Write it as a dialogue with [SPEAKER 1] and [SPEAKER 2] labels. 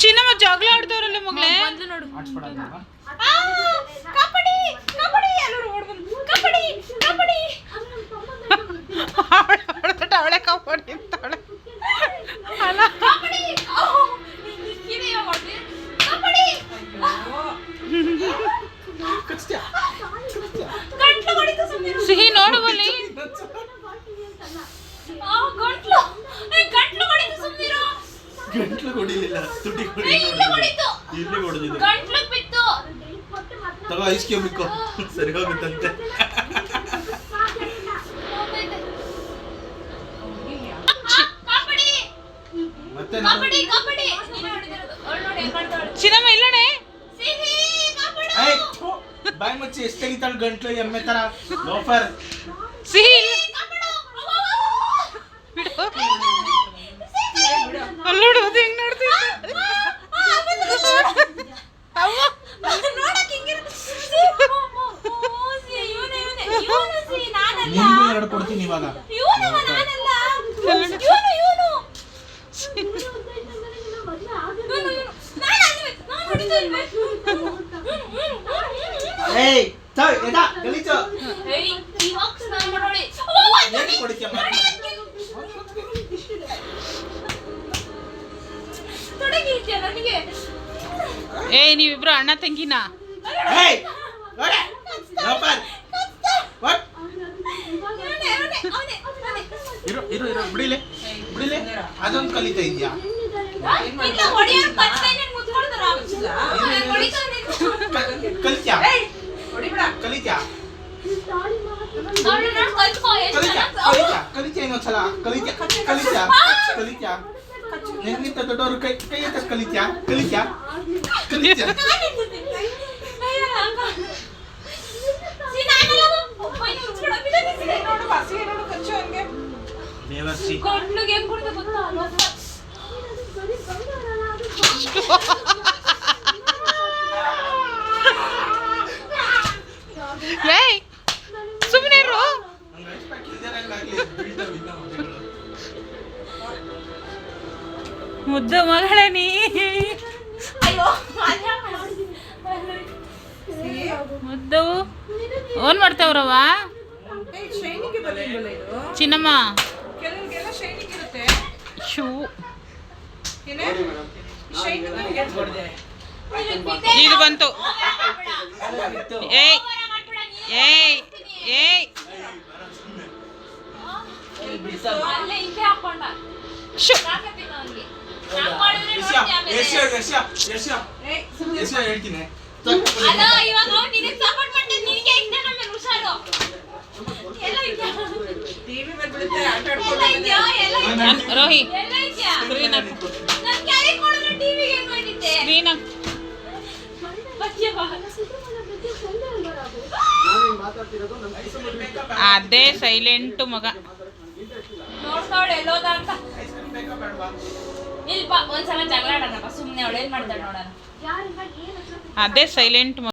[SPEAKER 1] ಚಿನ್ನಮ್ಮ ಜಗಳ ಆಡ್ತವ್ರಲ್ಲ ಮಗಳೇ
[SPEAKER 2] ಬಂದು ನೋಡು
[SPEAKER 3] ಆಡ್ಸ್ಬಿಡಲ್ವಾ?
[SPEAKER 2] ಕಬಡ್ಡಿ ಕಬಡ್ಡಿ ಎಲ್ಲರೂ ಓಡ್ ಬಂದು ಕಬಡ್ಡಿ ಕಬಡ್ಡಿ
[SPEAKER 1] ಅವಳೆ ಕಬಡ್ಡಿ ಅಂತಾಳೆ ಅಲ್ಲ
[SPEAKER 2] ಕಬಡ್ಡಿ ಇದು ಇವಾಗ ಹೊಡ್ದಿ. ಕಬಡ್ಡಿ
[SPEAKER 3] ಕಚ್ತ್ಯಾ?
[SPEAKER 2] ಗಂಟ್ಲು ಹೊಡಿತು ಸುಮ್ಮನೆ
[SPEAKER 1] ಸಿಹಿ ನೋಡುವಲ್ಲಿ
[SPEAKER 2] ಆ ಗಂಟ್ಲು ಏ ಗಂಟ್ಲು ಹೊಡಿತು ಸುಮ್ಮನಿರು
[SPEAKER 3] ಗಂಟ್ಲು ಕೊಡಿಲಿಲ್ಲ ತುಟಿ
[SPEAKER 2] ಇಲ್ಲಿ ಬಿತ್ತು.
[SPEAKER 3] ತಗೋ ಐಸ್ ಕ್ಯೂಬ್ ಇಕ್ಕೋ. ಸರಿ ಹೋಗುತ್ತಂತೆ. ಮತ್ತೆ.
[SPEAKER 1] ಚಿನ್ನಮ್ಮ ಇಲ್ಲಣೆ?
[SPEAKER 3] ಬಾಯ್ ಮುಚ್ಚಿ ಎಷ್ಟು ತೆಗಿತಾಳೆ ಗಂಟ್ಲು ಎಮ್ಮೆ ತರ? ಲೋಫರ್.
[SPEAKER 1] ಸಿಹಿ ಇಲ್ಲ
[SPEAKER 2] ಕಬಡ್ಡಿ
[SPEAKER 1] ಬಿಡು ಅಲ್ಲೋಡು ಅದು ಹೆಂಗ್ ನೋಡ್ತಿದ್ದೆ ಅವ್ವ
[SPEAKER 2] ನೋಡಕ್ ಹಿಂಗಿರುತ್ತೆ. ಸಿ, ಓ, ಓ, ಓ, ಸಿ, ಇವ್ನೇ, ಇವ್ನೇ, ಇವ್ನು ಸಿ, ನಾನಲ್ಲ.
[SPEAKER 3] ನಿನ್ಗೂ ಎರಡು ಕೊಡ್ತೀನಿ ಇವಾಗ
[SPEAKER 2] ಇವ್ನವ, ನಾನಲ್ಲ. ಇವ್ನು, ಇವ್ನು. ಇವ್ನು, ಇವ್ನು. ನಾನ್ ಅದು ಹೆಂಗ್? ಇವ್ನು, ಇವ್ನು, ಇವ್ನು.
[SPEAKER 3] ಏಯ್ ಎದ ಗಲೀಜು
[SPEAKER 2] ಏಯ್, ಇವಾಗ ಸ್ನಾನ ಮಾಡೋಳಿ. ಓ, ಅದು
[SPEAKER 1] ಏಯ್ ನೀವಿಬ್ರು ಅಣ್ಣ ತಂಗಿನಾ.
[SPEAKER 3] ಇರು ಇರು ಇರು ಬಿಡಿಲೆ ಬಿಡಿಲೆ. ಅದೊಂದು ಕಲಿತಾ ಇದ್ಯಾ. ಕಲಿತ್ಯಾ? ಕಲಿತ್ಯಾ? ಕಲಿತ್ಯಾ? ಕಲಿತ್ಯಾ ಇನ್ನೊಂದ್ಸಲ? ಕಲಿತ್ಯಾ? ಕಲಿತ್ಯಾ? ಕಲಿತ್ಯಾ? ನಿನ್ಗಿಂತ ದೊಡ್ಡವರು ಕೈ ಕೈ ಎತ್ತ ಕಲಿತ್ಯಾ ಕಲಿತ್ಯಾ ಕಲಿತ್ಯಾ
[SPEAKER 2] ಅಯ್ಯೋ, ಅಕ್ಕ. ಸೀ, ನಾನಲ್ಲ ಅದು.
[SPEAKER 1] ಮುದ್ದು ಮಗಳೇ ನೀ ಮುದ್ದು ಓನ್ ಮಾಡ್ತಾವ್ರವ ಚಿನ್ನಮ್ಮ.
[SPEAKER 4] ಕೆಲವ್ರಿಗೆಲ್ಲ ಶೈನಿಂಗ್ ಇರುತ್ತೆ.
[SPEAKER 1] ಶೂ.
[SPEAKER 2] ಇದು
[SPEAKER 1] ಬಂತು. ಏಯ್ ಏಯ್ ಏಯ್. ಶೂ.
[SPEAKER 3] ಹೇಳ್ತೀನಿ.
[SPEAKER 1] ರೋಹಿ? ಸ್ಕ್ರೀನ್. ಅದೇ ಸೈಲೆಂಟ್ ಮಗ.
[SPEAKER 2] ನೋಡ್ತಾವಳೆ ಎಲ್ಲೋದ ಅಂತ. ಇಲ್ಪ ಒಂದ್ಸಲ ಜಗಳ ಆಡೋಣಪ್ಪ. ಸುಮ್ಮನೆ ಅವಳು ಏನ್ ಮಾಡ್ತಾಳೆ ನೋಡೋಣ.
[SPEAKER 1] ಅದೇ ಸೈಲೆಂಟ್